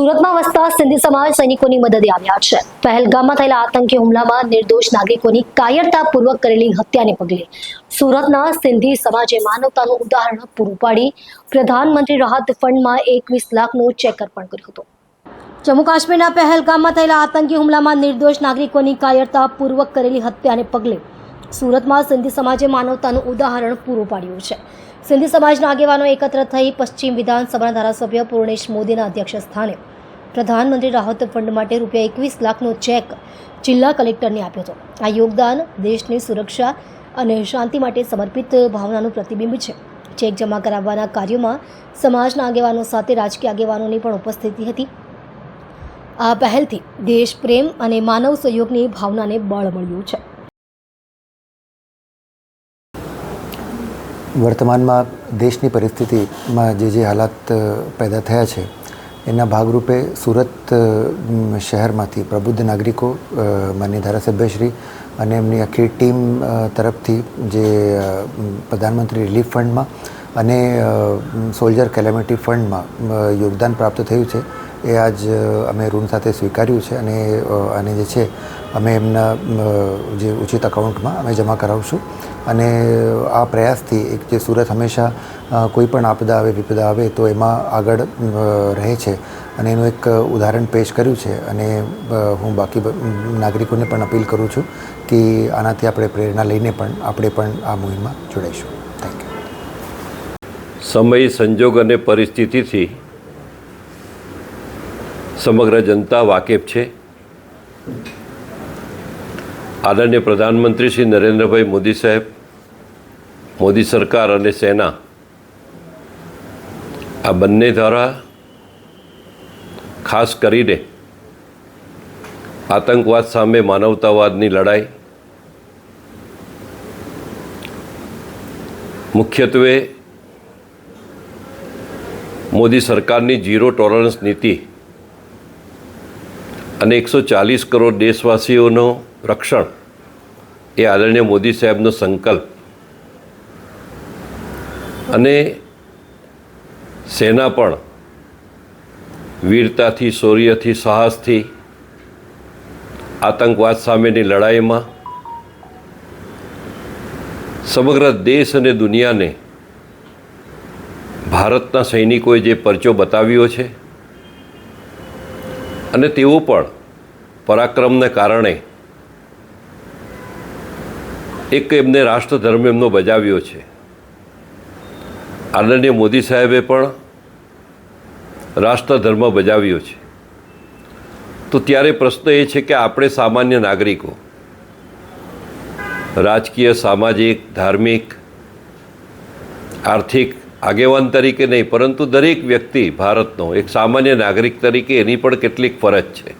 સુરતમાં વસતા સિંધી સમાજ સૈનિકોની મદદે આવ્યા છે. પહેલગામમાં થયેલા આતંકી હુમલામાં નિર્દોષ નાગરિકોની કાયરતાપૂર્વક કરેલી હત્યાને પગલે સુરતના સિંધી સમાજે માનવતાનું ઉદાહરણ પૂરું પાડી પ્રધાનમંત્રી રાહત ફંડમાં એકવીસ લાખનું ચેક અર્પણ કર્યું હતું. જમ્મુ કાશ્મીરના પહેલગામમાં થયેલા આતંકી હુમલામાં નિર્દોષ નાગરિકોની કાયરતાપૂર્વક કરેલી હત્યાને પગલે સુરતમાં સિંધી સમાજે માનવતાનું ઉદાહરણ પૂરું પાડ્યું છે. સિંધી સમાજના આગેવાનો એકત્ર થઈ પશ્ચિમ વિધાનસભાના ધારાસભ્ય પૂર્ણેશ મોદીના અધ્યક્ષ સ્થાને પ્રધાનમંત્રી રાહત ફંડ માટે રૂપિયા એકવીસ લાખનો ચેક જિલ્લા કલેક્ટરને આપ્યો હતો. આ યોગદાન દેશની સુરક્ષા અને શાંતિ માટે સમર્પિત ભાવનાનું પ્રતિબિંબ છે. ચેક જમા કરાવવાના કાર્યોમાં સમાજના આગેવાનો સાથે રાજકીય આગેવાનોની પણ ઉપસ્થિતિ હતી. આ પહેલથી દેશ પ્રેમ અને માનવ સહયોગની ભાવનાને બળ મળ્યું છે. વર્તમાનમાં દેશની પરિસ્થિતિમાં જે જે હાલાત પેદા થયા છે એના ભાગરૂપે સુરત શહેરમાંથી પ્રબુદ્ધ નાગરિકો માન્ય ધારાસભ્યશ્રી અને એમની આખી ટીમ તરફથી જે પ્રધાનમંત્રી રિલીફ ફંડમાં અને સોલ્જર કેલેમિટી ફંડમાં યોગદાન પ્રાપ્ત થયું છે. એ આજ અમે ઋણ સાથે સ્વીકાર્યું છે અને અને જે છે, અમે એમના જે ઉચિત અકાઉન્ટમાં અમે જમા કરાવશું. અને આ પ્રયાસથી એક જે સુરત હંમેશા કોઈ પણ આપદા આવે, વિપદા આવે, તો એમાં આગળ રહે છે. અને એનું એક ઉદાહરણ પેશ કર્યું છે. અને હું બાકી નાગરિકોને પણ અપીલ કરું છું કે આનાથી આપણે પ્રેરણા લઈને પણ આપણે પણ આ મુહિમમાં જોડાઈશું. થેન્ક યુ સમય, સંજોગ અને પરિસ્થિતિથી સમગ્ર જનતા વાકેફ છે. આદરણીય પ્રધાનમંત્રી શ્રી નરેન્દ્રભાઈ મોદી સાહેબ, મોદી સરકાર અને સેના, આ બંને દ્વારા ખાસ કરીને આતંકવાદ સામે માનવતાવાદની લડાઈ મુખ્યત્વે મોદી સરકારની ઝીરો ટોલરન્સ નીતિ અને એકસો ચાલીસ કરોડ દેશવાસીઓનો રક્ષણ એ આદરણીય મોદી સાહેબનો સંકલ્પ. અને સેના પણ વીરતાથી, શૌર્યથી, સાહસથી આતંકવાદ સામેની લડાઈમાં સમગ્ર દેશ અને દુનિયાને ભારતના સૈનિકોએ જે પરચો બતાવ્યો છે અને તેઓ પણ પરાક્રમને કારણે એક એમને રાષ્ટ્રધર્મ એમનો બજાવ્યો છે. આદરણીય મોદી સાહેબે પણ રાષ્ટ્રધર્મ બજાવ્યો છે. તો ત્યારે પ્રશ્ન એ છે કે આપણે સામાન્ય નાગરિકો, રાજકીય, સામાજિક, ધાર્મિક, આર્થિક આગેવાન તરીકે નહીં, પરંતુ દરેક વ્યક્તિ ભારતનો એક સામાન્ય નાગરિક તરીકે એની પણ કેટલીક ફરજ છે.